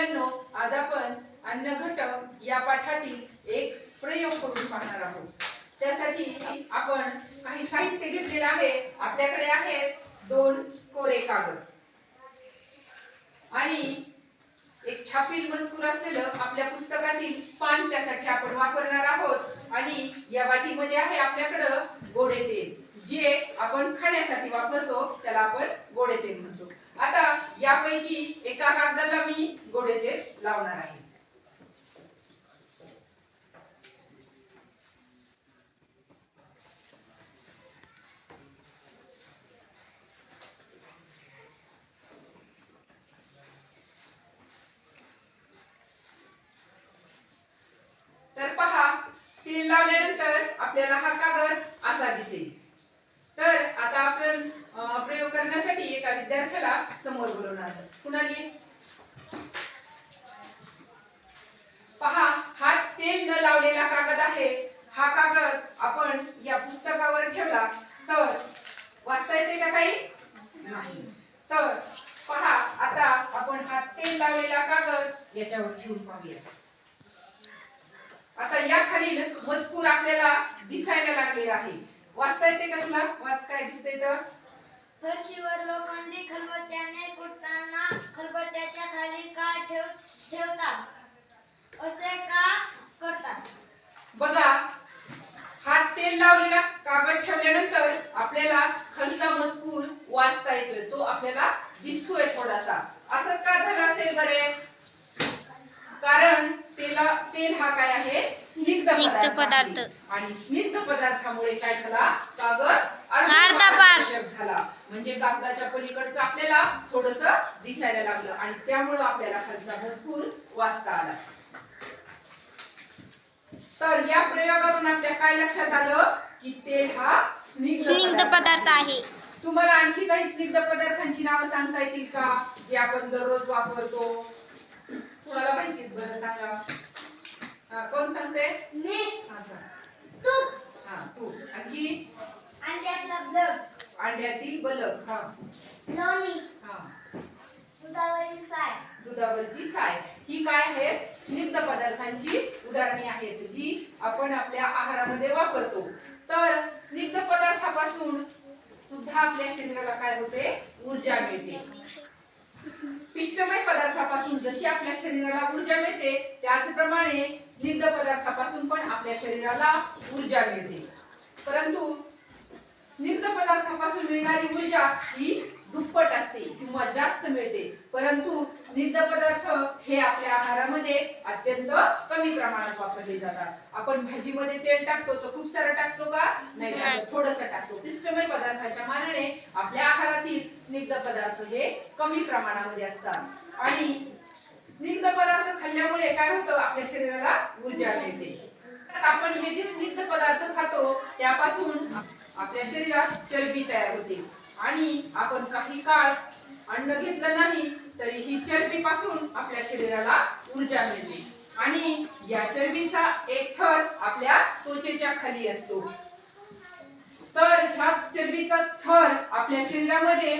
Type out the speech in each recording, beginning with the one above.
मुलांनो आज आपण अन्न घटक या पाठातील एक प्रयोग करून पाहणार आहोत. त्यासाठी आपण काही साहित्य घेतलेलं आहे. आपल्याकडे आहेत दोन कोरे कागद. आणि एक छापील मजकूर असलेलं आपल्या पुस्तकातील पान त्यासाठी आपण वापरणार आहोत. आणि या वाटीमध्ये आहे आपल्याकडं गोडे तेल. जे आपण खाण्यासाठी वापरतो त्याला आपण गोडे तेल म्हणतो. आता यापैकी एका कागदाला मी गोडे तेल लावणार आहे. तर पहा तेल लावल्यानंतर आपल्याला हा कागद असा दिसेल. तर आता आपण प्रयोग एका विद्यार्थ्याला समोर बोलवणार कुणाली पहा हा तेल न लावलेला कागद आहे. हा कागद आपण या पुस्तकावर ठेवला तर वाचता येते का काही नाही. तर पहा आता आपण हा तेल लावलेला कागद याच्यावर ठेवून पाहूया. आता या खालील मजकूर आपल्याला दिसायला लागलेला आहे. वाचता येते का तुला? वाच काय दिसतंय तर? फरशीवर लोखंडी खलबत्त्याने कुटताना खलबत्त्याच्या खाली का ठेव ठेवतात. असे का करतात? बघा हात तेल लावलेला कागद ठेवल्यानंतर आपल्याला खालचा मजकूर वाचता येतोय. तो आपल्याला दिसतोय थोडासा. असं का झालं असेल बरे? कारण तेला तेल हा काय आहे? स्निग्ध पदार्थ. आणि स्निग्ध पदार्थामुळे काय झाला? कागद अर्धपारदर्शक. अर्धपारदर्शक झाला. म्हणजे कागदाच्या पलीकडचं आपल्याला थोडस दिसायला लागलं आणि त्यामुळे आपल्याला खालचा मजकूर वाचता आला. तर या प्रयोगावरून आपल्या काय लक्षात आलं? की तेल हा स्निग्ध पदार्थ आहे. तुम्हाला आणखी काही स्निग्ध पदार्थांची नावं सांगता येतील का? जे आपण दररोज वापरतो. तुम्हाला माहितीत बरं सांगा हा, कोण सांगते मीठ हा सांग तूप हा तू आणखी अंड्यातला ब्लड अंड्यातील बलक हा. लोणी. हा. दुधावरील साय. दुधावरची साय. ही काय आहे स्निग्ध पदार्थांची उदाहरणे आहेत जी आपण आपल्या आहारामध्ये वापरतो. तर स्निग्ध पदार्थापासून सुद्धा आपल्या शरीराला काय होते? ऊर्जा मिळते. पिष्टमय पदार्थापासून जशी आपल्या शरीराला ऊर्जा मिळते त्याचप्रमाणे स्निग्ध पदार्थापासून पण आपल्या शरीराला ऊर्जा मिळते. परंतु स्निग्ध पदार्थापासून मिळणारी ऊर्जा ही दुप्पट असते किंवा जास्त मिळते. परंतु स्निग्ध पदार्थ हे आपल्या आहारामध्ये अत्यंत कमी प्रमाणात वापरले जातात. आपण भाजीमध्ये तेल टाकतो तर खूप सारं टाकतो का? नाही थोडस टाकतो. पिष्टमय पदार्थाच्या मानाने आपल्या आहारातील स्निग्ध पदार्थ हे कमी प्रमाणामध्ये असतात. आणि स्निग्ध पदार्थ खाल्ल्यामुळे काय होतं? आपल्या शरीराला ऊर्जा मिळते. तर आपण हे जे स्निग्ध पदार्थ खातो आपल्या शरीरात चरबी तयार होते. आणि आपण काही काळ अन्न घेतलं नाही तरी ही चरबी पासून आपल्या शरीराला ऊर्जा मिळते. आणि या चरबीचा एक थर आपल्या त्वचेच्या खाली असतो. तर ह्या चरबीचा थर आपल्या शरीरामध्ये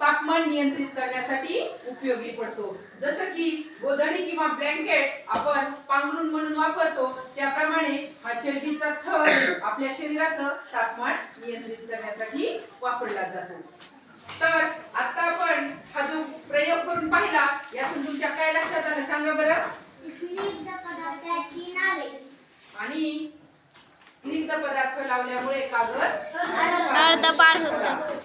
तापमान नियंत्रित करण्यासाठी उपयोगी पडतो. जसं की गोधडी किंवा ब्लँकेट आपण पांघरून म्हणून वापरतो त्याप्रमाणे हा चरबीचा थर आपल्या शरीराचं तापमान नियंत्रित करण्यासाठी वापरला जातो. तर आता आपण हा जो प्रयोग करून पाहिला यातून तुमच्या काय लक्षात आलं सांगा बरं? स्निग्ध पदार्थाची नावे. आणि स्निग्ध पदार्थ लावल्यामुळे कागद अर्धपार होतं. म्हणजे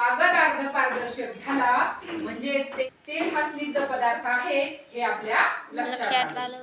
कागद अर्ध पारदर्शक झाला. म्हणजे ते- तेल हा स्निग्ध पदार्थ आहे हे आपल्या लक्षात आलं.